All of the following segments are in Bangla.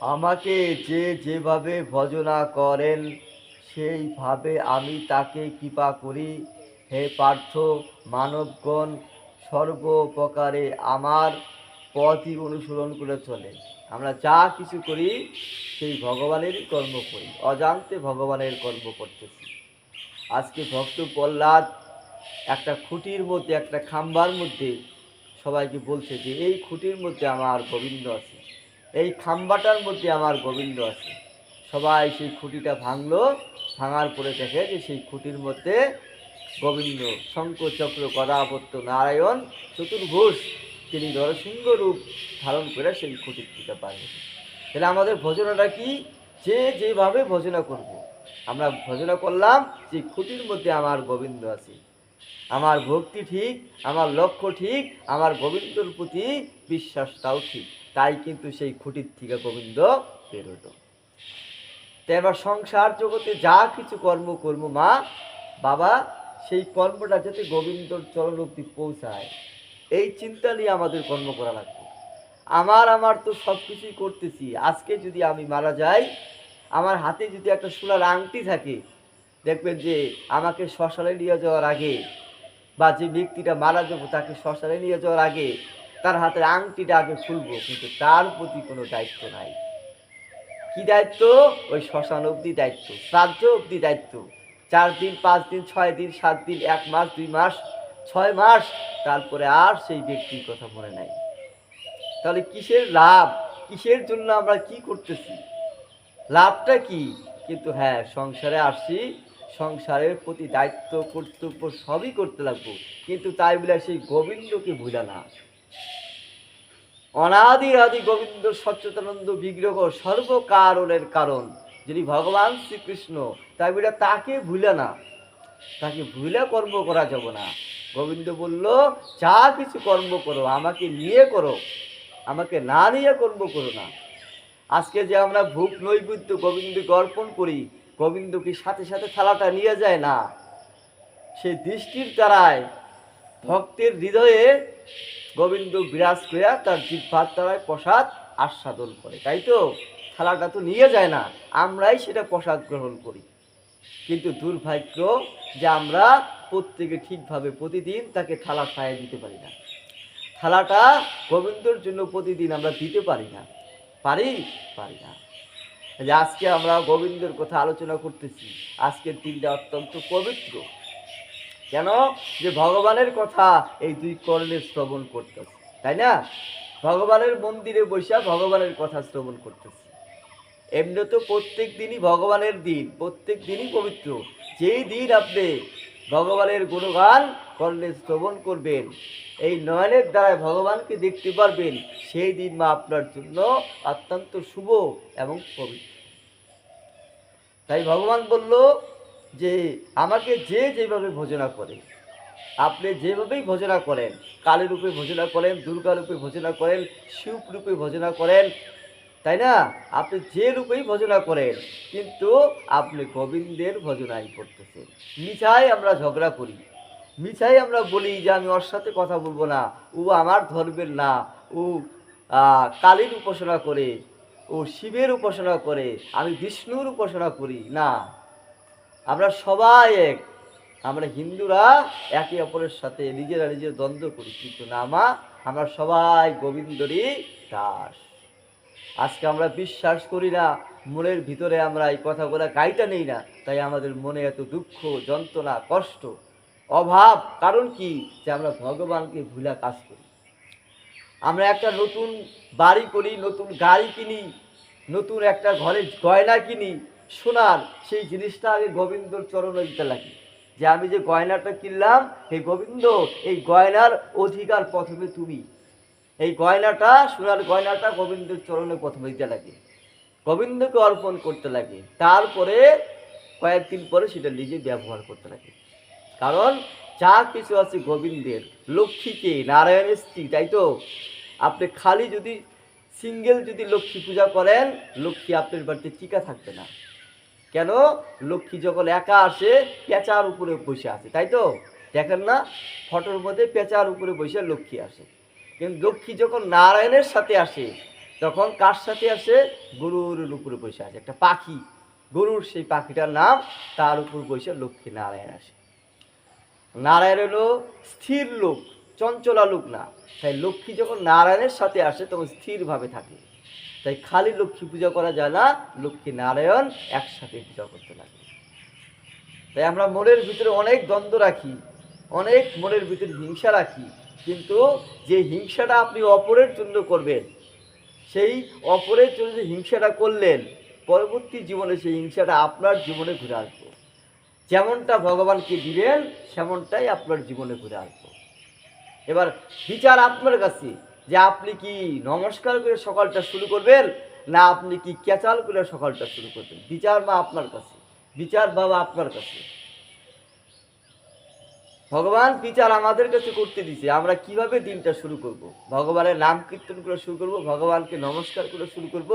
আমাকে যে যেভাবে ভজনা করেন, সেইভাবে আমি তাকে কৃপা করি। হে পার্থ মানবগণ সর্বপ্রকারে আমার পথই অনুসরণ করে চলে। আমরা যা কিছু করি, সেই ভগবানেরই কর্ম করি। অজান্তে ভগবানের কর্ম করতেছি। আজকে ভক্ত প্রহ্লাদ একটা খুঁটির মধ্যে, একটা খাম্বার মধ্যে সবাইকে বলছে যে, এই খুঁটির মধ্যে আমার গোবিন্দ আছে। এই খাম্বাটার মধ্যে আমার গোবিন্দ আছে। সবাই সেই খুঁটিটা ভাঙলো, ভাঙার পরে দেখে যে সেই খুঁটির মধ্যে গোবিন্দ শঙ্খ চক্র গদাপত্য নারায়ণ, চতুর্ভুজ, তিনি নরসিংহ রূপ ধারণ করে সেই খুঁটির থেকে পারে তাহলে আমাদের ভজনাটা কি? যে যেভাবে ভজনা করব। আমরা ভজনা করলাম যে খুঁটির মধ্যে আমার গোবিন্দ আছে। আমার ভক্তি ঠিক, আমার লক্ষ্য ঠিক, আমার গোবিন্দর প্রতি বিশ্বাসটাও ঠিক। তাই কিন্তু সেই খুঁটির থেকে গোবিন্দ বেরোলো এবার সংসার জগতে যা কিছু কর্ম করব মা, বাবা, সেই কর্মটা যাতে গোবিন্দর চরণ অব্দি পৌঁছায়, এই চিন্তা নিয়ে আমাদের কর্ম করা লাগবে। আমার আমার তো সব কিছুই করতেছি। আজকে যদি আমি মারা যাই, আমার হাতে যদি একটা সোনার আংটি থাকে, দেখবেন যে আমাকে শ্মশানে নিয়ে যাওয়ার আগে বা যে ব্যক্তিটা মারা যাব তাকে শ্মশানে নিয়ে যাওয়ার আগে তার হাতের আংটিটা আগে খুলবো, কিন্তু তার প্রতি কোনো দায়িত্ব নাই। কি দায়িত্ব? ওই শ্মশান অবধি দায়িত্ব, শ্রাদ্ধ অবধি দায়িত্ব। চার দিন, পাঁচ দিন, ছয় দিন, সাত দিন, এক মাস, দুই মাস, ছয় মাস, তারপরে আর সেই ব্যক্তির কথা মনে নাই। তাহলে কিসের লাভ? কিসের জন্য আমরা কি করতেছি? লাভটা কি? কিন্তু হ্যাঁ সংসারে আসছি, সংসারের প্রতি দায়িত্ব, কর্তব্য সবই করতে লাগবো। কিন্তু তাই বলে সেই গোবিন্দকে ভুলা না। অনাদি আদি গোবিন্দ সচ্চিদানন্দ বিগ্রহ সর্বকারণের কারণ। যিনি ভগবান শ্রীকৃষ্ণ, তাই বলে তাকে ভুলে না। তাকে ভুলে কর্ম করা যাব না। গোবিন্দ বলল, যা কিছু কর্ম করো, আমাকে নিয়ে করো। আমাকে না নিয়ে কর্ম করো না। আজকে যে আমরা ভূপ নৈবেদ্য গোবিন্দকে অর্পণ করি গোবিন্দকে সাথে সাথে থালাটা নিয়ে যায় না? সেই দৃষ্টির দ্বারায় ভক্তের হৃদয়ে গোবিন্দ বিরাজ করে তার জিহ্বার দ্বারায় প্রসাদ আস্বাদন করে, তাই তো? থালাটা তো নিয়ে যায় না, আমরাই সেটা প্রসাদ গ্রহণ করি। কিন্তু দুর্ভাগ্য যে আমরা প্রত্যেকে ঠিকভাবে প্রতিদিন তাকে থালা খাইয়ে দিতে পারি না। থালাটা গোবিন্দর জন্য প্রতিদিন আমরা দিতে পারি না। পারি? পারি না। যে আজকে আমরা গোবিন্দর কথা আলোচনা করতেছি, আজকের দিনটা অত্যন্ত পবিত্র। কেন? যে ভগবানের কথা এই দুই কর্ণে শ্রবণ করতেছে, তাই না? ভগবানের মন্দিরে বসে ভগবানের কথা শ্রবণ করতেছি। এমনি তো প্রত্যেক দিনই ভগবানের দিন, প্রত্যেক দিনই পবিত্র। যেই দিন আপনি ভগবানের গুণগান কর্ণে শ্রবণ করবেন, এই নয়নের দ্বারা ভগবানকে দেখতে পারবেন, সেই দিন মা আপনার জন্য অত্যন্ত শুভ এবং পবিত্র। তাই ভগবান বলল যে আমাকে যে যেভাবে ভোজনা করে, আপনি যেভাবেই ভোজনা করেন, কালী রূপে ভোজনা করেন, দুর্গা রূপে ভোজনা করেন, শিব রূপে ভোজনা করেন, তাই না? আপনি যে রূপেই ভোজনা করেন, কিন্তু আপনি গোবিন্দের ভজনাই করতেছেন। মিছাই আমরা ঝগড়া করি। মিছাই আমরা বলি যে আমি ওর সাথে কথা বলব না। ও আমার ধর্মের না। ও কালীর উপাসনা করে, ও শিবের উপাসনা করে, আমি বিষ্ণুর উপাসনা করি। না। আমরা সবাই এক। আমরা হিন্দুরা একে অপরের সাথে নিজেরা নিজের দ্বন্দ্ব করি, কিন্তু না মা, আমরা সবাই গোবিন্দরই দাস। আজকে আমরা বিশ্বাস করি না, মনের ভিতরে আমরা এই কথাগুলো গাইটা নেই না, তাই আমাদের মনে এত দুঃখ, যন্ত্রণা, কষ্ট, অভাব, কারণ কি? যে আমরা ভগবানকে ভুলা কাজ করি। আমরা একটা নতুন বাড়ি করি, নতুন গাড়ি কিনি, নতুন একটা ঘরে গয়না কিনি সোনার সেই জিনিসটা আগে গোবিন্দর চরণে দিতে লাগে যে আমি যে গয়নাটা কিনলাম এই গোবিন্দ, এই গয়নার অধিকার প্রথমে তুমি। এই গয়নাটা, সোনার গয়নাটা গোবিন্দর চরণে প্রথমে দিতে লাগে। গোবিন্দকে অর্পণ করতে লাগে। তারপরে কয়েকদিন পরে সেটা নিজে ব্যবহার করতে লাগে। কারণ যা কিছু আছে গোবিন্দের, লক্ষ্মীকে, নারায়ণের স্ত্রী, তাই তো? আপনি খালি যদি সিঙ্গেল যদি লক্ষ্মী পূজা করেন, লক্ষ্মী আপনার বাড়িতে টিকা থাকবে না। কেন? লক্ষ্মী যখন একা আসে, পেঁচার উপরে বসে আছে, তাই তো? দেখেন না, ফটোর মধ্যে পেঁচার উপরে বসে লক্ষ্মী আসে। কিন্তু লক্ষ্মী যখন নারায়ণের সাথে আসে, তখন কার সাথে আসে? গরুর উপরে বসে আসে একটা পাখি। গরুর সেই পাখিটার নাম, তার উপর বসে লক্ষ্মী নারায়ণ আসে। নারায়ণ হলো স্থির লোক, চঞ্চলা লোক না। তাই লক্ষ্মী যখন নারায়ণের সাথে আসে, তখন স্থিরভাবে থাকে। তাই খালি লক্ষ্মী পূজা করা যায় না, লক্ষ্মী নারায়ণ একসাথে পূজা করতে লাগে। তাই আমরা মনের ভিতরে অনেক দ্বন্দ্ব রাখি, অনেক মনের ভিতরে হিংসা রাখি, কিন্তু যে হিংসাটা আপনি অপরের জন্য করবেন, সেই অপরের জন্য যে হিংসাটা করলেন, পরবর্তী জীবনে সেই হিংসাটা আপনার জীবনে ঘুরে আসব। যেমনটা ভগবানকে দিবেন সেমনটাই আপনার জীবনে ঘুরে আসব। এবার বিচার আপনার কাছে। যে আপনি কি নমস্কার করে সকালটা শুরু করবেন, না আপনি কি ক্যাচাল করে সকালটা শুরু করবেন? বিচার মা আপনার কাছে, বিচার বাবা আপনার কাছে। ভগবান বিচার আমাদের কাছে করতে দিছে, আমরা কীভাবে দিনটা শুরু করব। ভগবানের নাম কীর্তন করে শুরু করব, ভগবানকে নমস্কার করে শুরু করব,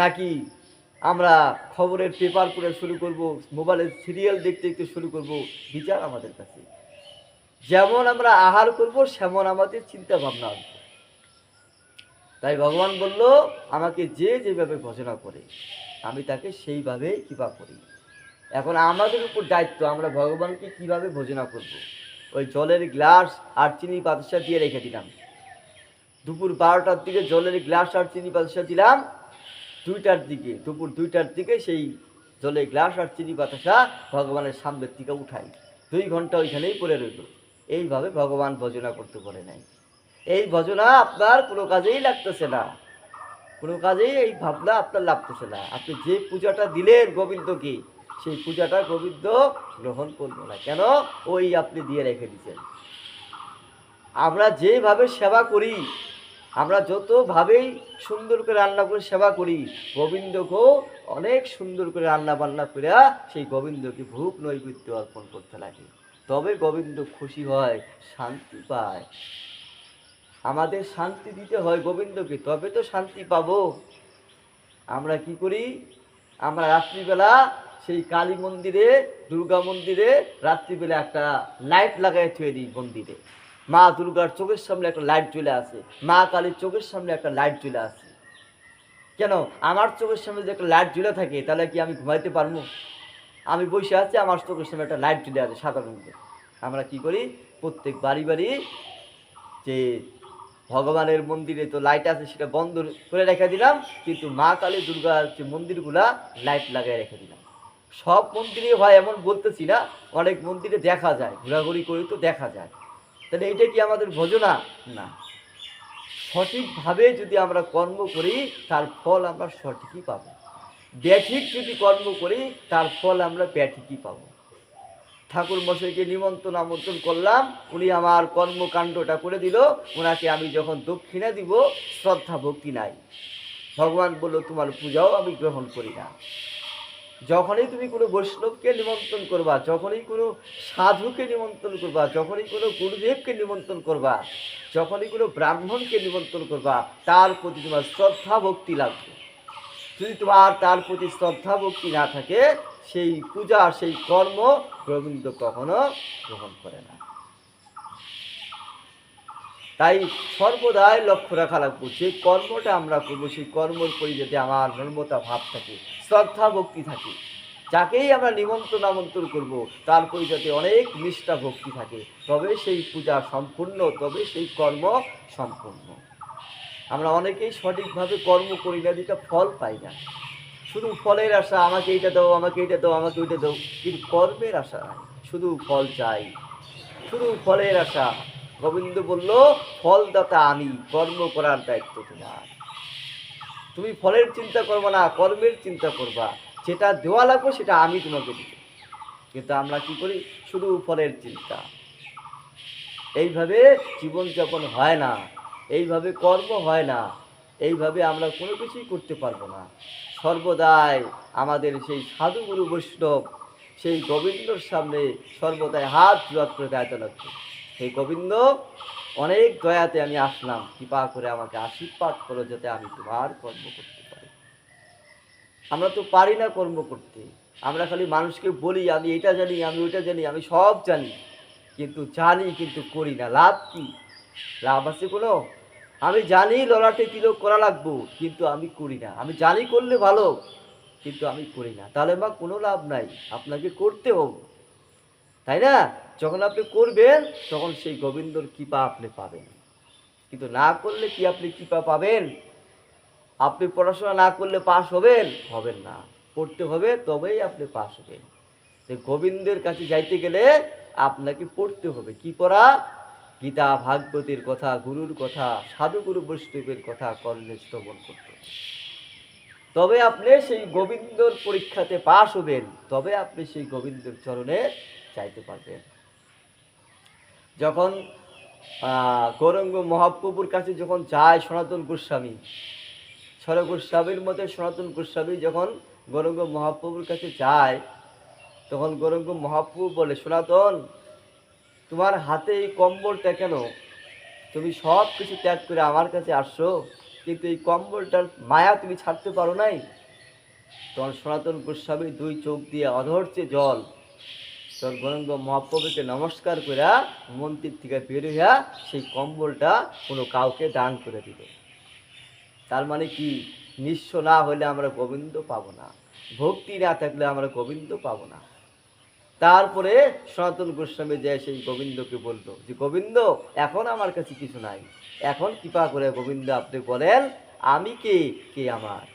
নাকি আমরা খবরের পেপার করে শুরু করব মোবাইলের সিরিয়াল দেখতে দেখতে শুরু করব? বিচার আমাদের কাছে। যেমন আমরা আহার করব, সেমন আমাদের চিন্তা ভাবনা আসবে। তাই ভগবান বলল, আমাকে যে যেভাবে ভজনা করে, আমি তাকে সেইভাবেই কৃপা করি। এখন আমাদের উপর দায়িত্ব, আমরা ভগবানকে কীভাবে ভোজনা করব। ওই জলের গ্লাস আর চিনি পাতসা দিয়ে রেখে দিলাম। দুপুর বারোটার দিকে জলের গ্লাস আর চিনি পাতসা দিলাম। দুইটার দিকে, দুপুর দুইটার দিকে সেই জলের গ্লাস আর চিনি বাতাসা ভগবানের সামনের দিকে উঠাই। দুই ঘণ্টা ওইখানেই পড়ে রইল। এইভাবে ভগবান ভজনা করতে পারে নাই। এই ভজনা আপনার কোনো কাজেই লাগতেছে না। কোনো কাজেই এই ভাবনা আপনার লাগতেছে না। আপনি যে পূজাটা দিলেন গোবিন্দকে, সেই পূজাটা গোবিন্দ গ্রহণ করব না। কেন? ওই আপনি দিয়ে রেখে দিচ্ছেন আমরা যেভাবে সেবা করি, আমরা যতভাবেই সুন্দর করে রান্না করে সেবা করি, গোবিন্দকেও অনেক সুন্দর করে রান্না বান্না করে সেই গোবিন্দকে ভোগ নৈবেদ্য অর্পণ করতে লাগে। তবে গোবিন্দ খুশি হয়, শান্তি পায়। আমাদের শান্তি দিতে হয় গোবিন্দকে, তবে তো শান্তি পাবো। আমরা কি করি? আমরা রাত্রিবেলা সেই কালী মন্দিরে, দুর্গা মন্দিরে রাত্রিবেলা একটা লাইট লাগাই থুয়ে দিই মন্দিরে। মা দুর্গার চোখের সামনে একটা লাইট চলে আসে। মা কালীর চোখের সামনে একটা লাইট চলে আসে। কেন? আমার চোখের সামনে যদি একটা লাইট জ্বলে থাকে, তাহলে কি আমি ঘুমাইতে পারব? আমি বসে আছি, আমার চোখের সামনে একটা লাইট জ্বলে আছে সাধারণত। আমরা কি করি? প্রত্যেক বাড়ি বাড়ি যে ভগবানের মন্দিরে তো লাইট আছে, সেটা বন্ধ করে রেখে দিলাম, কিন্তু মা কালী দুর্গার যে মন্দিরগুলা লাইট লাগাই রেখে দিলাম। সব মন্দিরে হয় এমন বলতেছি না, অনেক মন্দিরে দেখা যায়, ঘোরাঘুরি করি তো দেখা যায়। তাহলে এটা কি আমাদের ভোজনা? না। সঠিকভাবে যদি আমরা কর্ম করি, তার ফল আমরা সঠিকই পাবো। ব্যাঠিক যদি কর্ম করি, তার ফল আমরা ব্যাঠিকই পাবো। ঠাকুর মশাইকে নিমন্ত্রণ আমন্ত্রণ করলাম। উনি আমার কর্মকাণ্ডটা করে দিল। ওনাকে আমি যখন দক্ষিণা দিব, শ্রদ্ধা ভক্তি নাই। ভগবান বলল, তোমার পূজাও আমি গ্রহণ করি না। যখনই তুমি কোনো বৈষ্ণবকে নিমন্ত্রণ করবা, যখনই কোনো সাধুকে নিমন্ত্রণ করবা, যখনই কোনো গুরুদেবকে নিমন্ত্রণ করবা, যখনই কোনো ব্রাহ্মণকে নিমন্ত্রণ করবা, তার প্রতি তোমার শ্রদ্ধা ভক্তি লাগবে। যদি তোমার তার প্রতি শ্রদ্ধা ভক্তি না থাকে সেই পূজা, সেই কর্ম গোবিন্দ কখনো গ্রহণ করে না। তাই সর্বদাই লক্ষ্য রাখা লাগবে, যে কর্মটা আমরা করব, সেই কর্মের প্রতি যাতে আমার নর্মতা ভাব থাকে, শ্রদ্ধা, ভক্তি থাকে। যাকেই আমরা নিমন্ত্রণ, আমন্ত্রণ করব, তার প্রতি যাতে অনেক নিষ্ঠা, ভক্তি থাকে। তবে সেই পূজা সম্পূর্ণ, তবে সেই কর্ম সম্পূর্ণ। আমরা অনেকেই সঠিকভাবে কর্ম করি না, যেটা ফল পাই না। শুধু ফলের আশা, আমাকে এইটা দাও, আমাকে এইটা দাও, আমাকে ওইটা দাও। কিন্তু কর্মের আশা শুধু ফল চাই। শুধু ফলের আশা। গোবিন্দ বলল, ফলদাতা আমি, কর্ম করার দায়িত্ব তোমার। তুমি ফলের চিন্তা করবে না, কর্মের চিন্তা করবা। যেটা দেওয়া লাগবে, সেটা আমি তোমাকে দিব কিন্তু আমরা কি করি? শুধু ফলের চিন্তা। এইভাবে জীবনযাপন হয় না, এইভাবে কর্ম হয় না, এইভাবে আমরা কোনো কিছুই করতে পারব না। সর্বদাই আমাদের সেই সাধুগুরু বৈষ্ণব, সেই গোবিন্দর সামনে সর্বদাই হাত জোয়াত করে গাইতে লাগবে সেই গোবিন্দ, অনেক দয়াতে আমি আসলাম। কৃপা করে আমাকে আশীর্বাদ করো যাতে আমি তোমার কর্ম করতে পারি। আমরা তো পারি না কর্ম করতে। আমরা খালি মানুষকে বলি, আমি এটা জানি, আমি ওইটা জানি, আমি সব জানি। কিন্তু জানি, কিন্তু করি না। লাভ কি? লাভ আছে কোনো? আমি জানি ললাটে তিলক করা লাগবো, কিন্তু আমি করি না। আমি জানি করলে ভালো, কিন্তু আমি করি না। তাহলে মা কোনো লাভ নাই, আপনাকে করতে হবে। তাই না? যখন আপনি করবেন, তখন সেই গোবিন্দর কৃপা আপনি পাবেন। কিন্তু না করলে কি আপনি কৃপা পাবেন? আপনি পড়াশোনা না করলে পাস হবেন? হবেন না। পড়তে হবে, তবেই আপনি পাস হবেন। গোবিন্দের কাছে যাইতে গেলে আপনাকে পড়তে হবে। কি পড়া? গীতা, ভাগবতীর কথা, গুরুর কথা, সাধুগুরু বৈষ্ণবের কথা কর্ণে শ্রবণ করতে তবে আপনি সেই গোবিন্দর পরীক্ষাতে পাশ হবেন, তবে আপনি সেই গোবিন্দর চরণে চাইতে পারবেন। যখন গৌরঙ্গ মহাপ্রভুর কাছে যখন যায় সনাতন গোস্বামী সর গোস্বামীর মতে সনাতন গোস্বামী যখন গৌরঙ্গ মহাপ্রভুর কাছে যায়, তখন গৌরঙ্গ মহাপ্রভু বলে, সনাতন তোমার হাতে এই কম্বলটা কেন? তুমি সব কিছু ত্যাগ করে আমার কাছে আসছো, কিন্তু এই কম্বলটার মায়া তুমি ছাড়তে পারো নাই। তখন সনাতন গোস্বামী দুই চোখ দিয়ে অধরছে জল তখন গৌরঙ্গ মহাপ্রভুকে নমস্কার করে মন্দির থেকে বের হইয়া সেই কম্বলটা কোনো কাউকে দান করে দিল তার মানে কি? নিঃস্ব না হলে আমরা গোবিন্দ পাবো না, ভক্তি না থাকলে আমরা গোবিন্দ পাবো না। তারপরে সনাতন গোস্বামী যে সেই গোবিন্দকে বলল যে, গোবিন্দ, এখন আমার কাছে কিছু নাই। এখন কৃপা করে গোবিন্দ আপনি বলেন, আমি কে? কে আমার?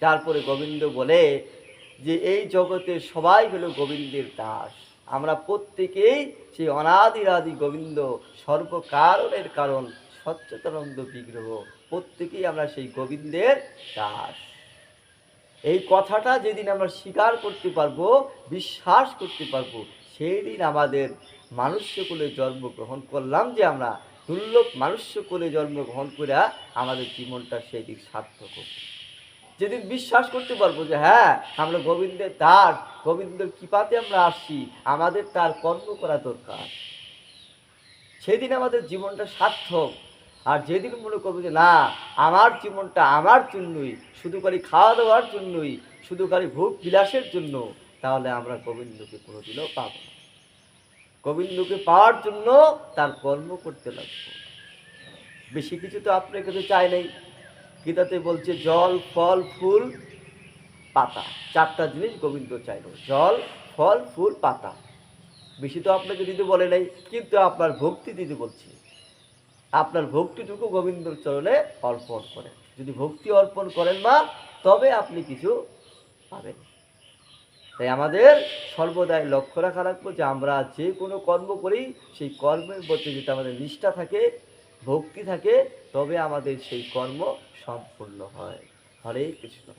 তারপরে গোবিন্দ বলে যে, এই জগতে সবাই হলো গোবিন্দের দাস। আমরা প্রত্যেকেই সেই অনাদিরাদি গোবিন্দ, সর্বকারণের কারণ সচ্চতানন্দ বিগ্রহ। প্রত্যেকেই আমরা সেই গোবিন্দের দাস। এই কথাটা যেদিন আমরা স্বীকার করতে পারব, বিশ্বাস করতে পারব সেই দিন আমাদের মানুষ্যকুলে জন্মগ্রহণ করলাম যে আমরা দুর্লভ মানুষ্যকুলে জন্মগ্রহণ করে আমাদের জীবনটা সেই দিন সার্থক যেদিন বিশ্বাস করতে পারব যে হ্যাঁ আমরা গোবিন্দের দাস, গোবিন্দের কৃপাতে আমরা আসছি, আমাদের তার কর্ম করা দরকার। সেদিন আমাদের জীবনটা সার্থক আর যেদিন মনে করব যে, না, আমার জীবনটা আমার জন্যই, শুধু খালি খাওয়া দাওয়ার জন্যই, শুধু খালি ভোগ বিলাসের জন্য, তাহলে আমরা গোবিন্দকে কোনোদিনও পাবো না। গোবিন্দকে পাওয়ার জন্য তার কর্ম করতে লাগবো। বেশি কিছু তো আপনার কাছে চাই নাই। গীতাতে বলছে, জল, ফল, ফুল, পাতা। চারটা জিনিস গোবিন্দ চাইল। জল, ফল, ফুল, পাতা। বেশি তো আপনাকে দিতে বলে নাই, কিন্তু আপনার ভক্তি দিতে বলছি। আপনার ভক্তিটুকু গোবিন্দর চরণে অর্পণ করেন। যদি ভক্তি অর্পণ করেন মা, তবে আপনি কিছু পাবেন। তাই আমাদের সর্বদাই লক্ষ্য রাখা রাখব যে আমরা যে কোনো কর্ম করি, সেই কর্মের প্রতি যদি আমাদের নিষ্ঠা থাকে, ভক্তি থাকে, তবে আমাদের সেই কর্ম সম্পূর্ণ হয়। হরে কৃষ্ণ।